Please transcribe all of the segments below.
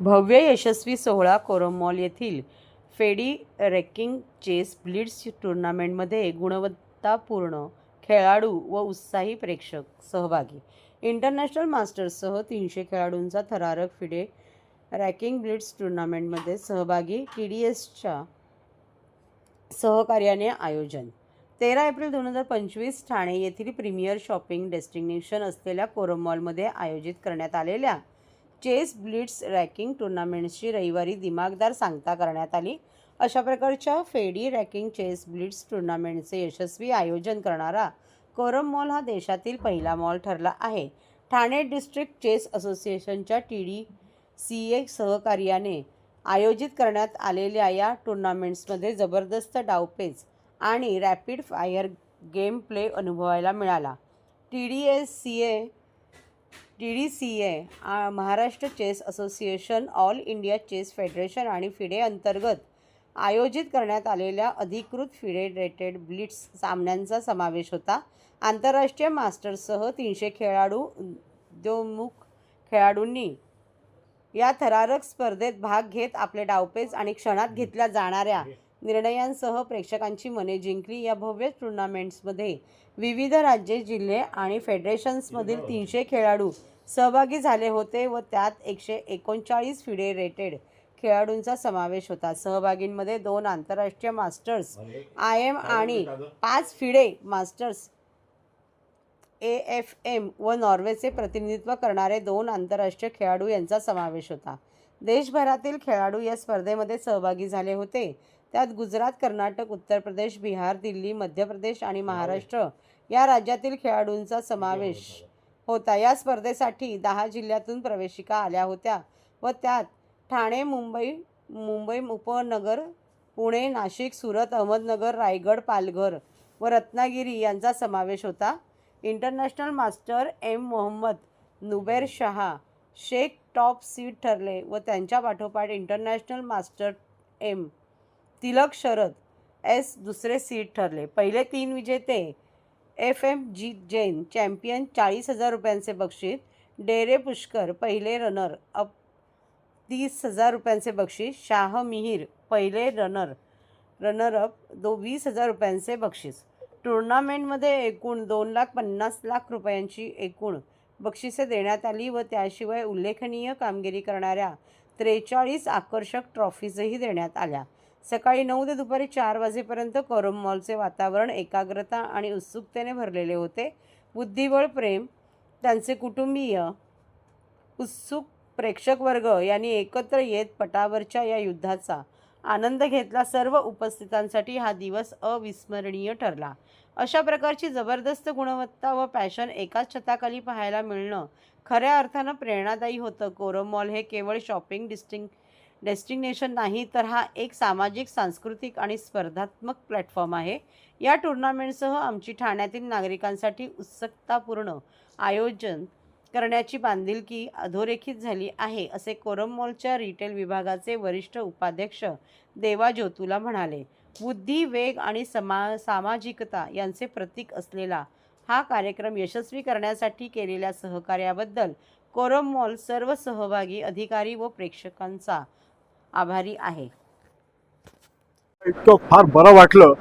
भव्य यशस्वी सोहळा कोरममॉल येथील फेडी रेकिंग चेस ब्लिट्स टुर्नामेंटमध्ये गुणवत्तापूर्ण खेळाडू व उत्साही प्रेक्षक सहभागी. इंटरनॅशनल मास्टर्ससह तीनशे खेळाडूंचा थरारक फिडे रॅकिंग ब्लिट्स टुर्नामेंटमध्ये सहभागी टी डी एसच्या सहकार्याने आयोजन. तेरा एप्रिल दोन हजार पंचवीस ठाणे येथील प्रीमियर शॉपिंग डेस्टिनेशन असलेल्या कोरमॉलमध्ये आयोजित करण्यात आलेल्या चेस ब्लिट्स रॅकिंग टुर्नामेंट्सची रविवारी दिमागदार सांगता करण्यात आली. अशा प्रकारच्या फेडी रॅकिंग चेस ब्लिट्स टुर्नामेंटचे यशस्वी आयोजन करणारा कोरम मॉल हा देशातील पहिला मॉल ठरला आहे. ठाणे डिस्ट्रिक्ट चेस असोसिएशनच्या टी डी सी ए सहकार्याने आयोजित करण्यात आलेल्या या टुर्नामेंट्समध्ये जबरदस्त डावपेच आणि रॅपिड फायर गेम प्ले अनुभवायला मिळाला. T D S C A T D C A Maharashtra chess association all India chess federation आणि फिडे अंतर्गत आयोजित करण्यात आलेल्या अधिकृत फिडे रेटेड ब्लिट्स सामन्यांचा समावेश होता. आंतरराष्ट्रीय मास्टर्ससह तीनशे खेळाडू उद्योमुख खेळाडूंनी या थरारक स्पर्धेत भाग घेत आपले डावपेच आणि क्षणात घेतल्या जाणाऱ्या निर्णयांसह प्रेक्षकांची मने जिंकली. या भव्य टुर्नामेंट्समध्ये विविध राज्ये जिल्हे आणि फेडरेशन्समधील तीनशे खेळाडू सहभागी झाले होते व त्यात एकशे एकोणचाळीस फिडे रेटेड खेळाडूंचा समावेश होता. सहभागींमध्ये दोन आंतरराष्ट्रीय मास्टर्स आय एम आणि पाच FIDE masters A F M व नॉर्वेचे प्रतिनिधित्व करणारे दोन आंतरराष्ट्रीय खेळाडू यांचा समावेश होता. देशभरातील खेळाडू या स्पर्धेमध्ये सहभागी झाले होते. त्यात गुजरात कर्नाटक उत्तर प्रदेश बिहार दिल्ली मध्य प्रदेश आणि महाराष्ट्र या राज्यातील खेळाडूंचा समावेश होता. या स्पर्धेसाठी दहा जिल्ह्यातून प्रवेशिका आल्या होत्या व त्यात ठाणे मुंबई मुंबई उपनगर पुणे नाशिक सुरत अहमदनगर रायगड पालघर व रत्नागिरी यांचा समावेश होता. International master M Mohammed Nuber Shah Shaikh top seed ठरले व त्यांच्या पाठोपाठ international master M Tilak Sharad S दुसरे सीट ठरले. पहिले तीन विजेते F M G Jain champion चाळीस हजार रुपयांचे बक्षीस डेरे पुष्कर पहिले रनर अप तीस हजार रुपयांचे बक्षीस शाह मिहीर पहिले रनर रनरअप दो वीस हजार रुपयांचे बक्षीस. टुर्नामेंटमध्ये एकूण दोन लाख पन्नास लाख रुपयांची एकूण बक्षिसे देण्यात आली व त्याशिवाय उल्लेखनीय कामगिरी करणाऱ्या त्रेचाळीस आकर्षक ट्रॉफीजही देण्यात आल्या. सकाळी नऊ ते दुपारी चार वाजेपर्यंत कोरम मॉलचे वातावरण एकाग्रता आणि उत्सुकतेने भरलेले होते. बुद्धिबळ प्रेम त्यांचे कुटुंबीय उत्सुक प्रेक्षक वर्ग यांनी एकत्र येत पटावरच्या या युद्धाचा आनंद घेतला. सर्व उपस्थितांसाठी हा दिवस अविस्मरणीय ठरला. अशा प्रकारची जबरदस्त गुणवत्ता व पॅशन एकाच छताखाली पाहायला मिळणं खऱ्या अर्थानं प्रेरणादायी होतं. कोरम मॉल हे केवळ शॉपिंग डिस्टिंग डेस्टिनेशन नाही तर हा एक सामाजिक सांस्कृतिक आणि स्पर्धात्मक प्लॅटफॉर्म आहे. या टुर्नामेंटसह आमची ठाण्यातील नागरिकांसाठी उत्सुकतापूर्ण आयोजन करण्याची बांधिलकी अधोरेखित झाली आहे असे कोरम मॉलच्या रिटेल विभागाचे वरिष्ठ उपाध्यक्ष देवा ज्योतुला म्हणाले. बुद्धी वेग आणि समा सामाजिकता यांचे प्रतीक असलेला हा कार्यक्रम यशस्वी करण्यासाठी केलेल्या सहकार्याबद्दल कोरम मॉल सर्व सहभागी अधिकारी व प्रेक्षकांचा आभारी आहे. इतकं फार बरं वाटलं.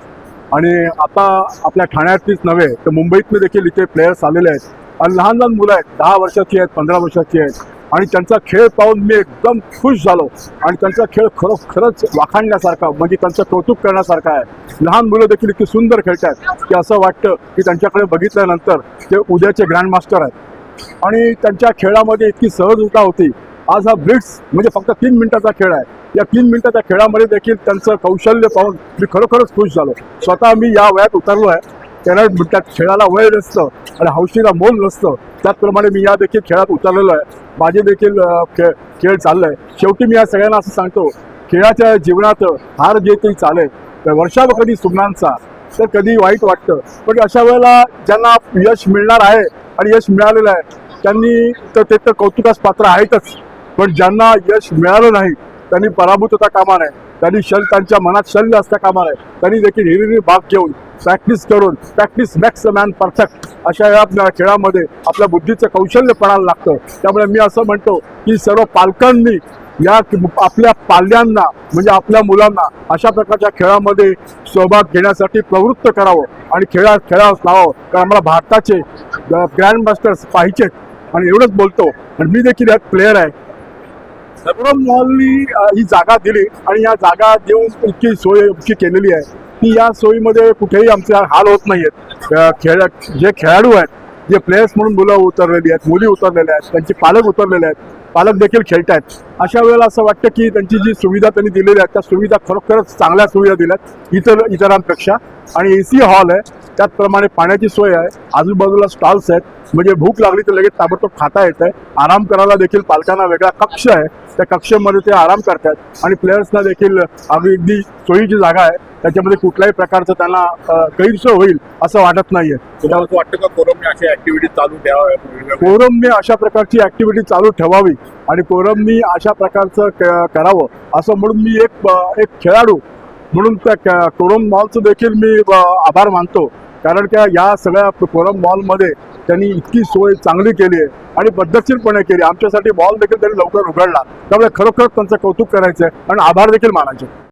आणि आता आपल्या ठाण्यातलीच नव्हे तर मुंबईतले देखील इथे प्लेयर्स आलेले आहेत. आणि लहान लहान मुलं आहेत दहा वर्षाची आहेत पंधरा वर्षाची आहेत. आणि त्यांचा खेळ पाहून मी एकदम खुश झालो. आणि त्यांचा खेळ खरोखरच वाखाणण्यासारखा म्हणजे त्यांचं कौतुक करण्यासारखा आहे. लहान मुलं देखील इतकी सुंदर खेळतात की असं वाटतं की त्यांच्याकडे बघितल्यानंतर ते उद्याचे ग्रँड मास्टर आहेत. आणि त्यांच्या खेळामध्ये इतकी सहजता होती. आज हा ब्रिट्स म्हणजे फक्त तीन मिनिटाचा खेळ आहे. या तीन मिनिटाच्या खेळामध्ये देखील त्यांचं कौशल्य पाहून मी खरोखरच खुश झालो. स्वतः मी या वयात उतरलो आहे. त्याला त्या खेळाला वय नसतं आणि हौशीला मोल नसतं. त्याचप्रमाणे मी या देखील खेळात उतरलेलो आहे. माझे देखील खेळ खेळ चाललं आहे शेवटी मी या सगळ्यांना असं सांगतो खेळाच्या जीवनात हार जे काही चालेल तर कधी सुमनांचा तर कधी वाईट वाटतं. पण अशा वेळेला ज्यांना यश मिळणार आहे आणि यश मिळालेलं आहे त्यांनी तर ते तर कौतुकास पात्र आहेतच. पण ज्यांना यश मिळालं नाही त्यांनी पराभूत होता कामा नये. त्यांनी शल त्यांच्या मनात शल्य असता कामा नये. त्यांनी देखील हिरिरी भाग घेऊन प्रॅक्टिस करून प्रॅक्टिस मॅक्स मॅन परफेक्ट अशा या आपल्या खेळामध्ये आपल्या बुद्धीचं कौशल्य पडायला लागतं. त्यामुळे मी असं म्हणतो की सर्व पालकांनी या आपल्या पाल्यांना म्हणजे आपल्या मुलांना अशा प्रकारच्या खेळामध्ये सहभाग घेण्यासाठी प्रवृत्त करावं आणि खेळा खेळास लावावं. कारण आम्हाला भारताचे ग्रँड मास्टर्स पाहिजेत. आणि एवढंच बोलतो. आणि मी देखील यात प्लेअर आहे. सौरभ मॉलनी ही जागा दिली आणि या जागा देऊन इतकी सोय इतकी केलेली आहे की या सोयीमध्ये कुठेही आमचे हाल होत नाहीयेत आहेत खेळ जे खेळाडू आहेत जे प्लेयर्स म्हणून मुलं उतरलेली आहेत मुली उतरलेल्या आहेत त्यांचे पालक उतरलेले आहेत पालक देखील खेळत आहेत. अशा वेळेला असं वाटतं की त्यांची जी सुविधा त्यांनी दिलेल्या आहेत त्या सुविधा खरोखरच चांगल्या सुविधा दिल्या आहेत इतर इतरांपेक्षा. आणि ए सी हॉल आहे त्याचप्रमाणे पाण्याची सोय आहे आजूबाजूला स्टॉल्स आहेत म्हणजे भूक लागली तर लगेच ताबडतोब खाता येत आहे आराम करायला देखील पालकांना वेगळा कक्ष आहे. त्या कक्षामध्ये ते आराम करतात आणि प्लेयर्सना देखील अगदी सोयीची जागा आहे. त्याच्यामध्ये कुठल्याही प्रकारचं त्यांना गैरसोय होईल असं वाटत नाहीये. तुम्हाला असं वाटतं का कोरमने अशा ऍक्टिव्हिटी चालू द्याव्या कोरमने अशा प्रकारची ऍक्टिव्हिटी चालू ठेवावी आणि कोरमनी अशा प्रकारचं करावं असं म्हणून मी एक एक खेळाडू म्हणून त्या कोरम मॉलचं देखील मी आभार मानतो. कारण त्या या सगळ्या कोरम मॉलमध्ये त्यांनी इतकी सोय चांगली केली आहे आणि पद्धतशीरपणे केली. आमच्यासाठी मॉल देखील त्यांनी लवकर उघडला. त्यामुळे खरोखर त्यांचं कौतुक करायचं आहे आणि आभार देखील मानायचे.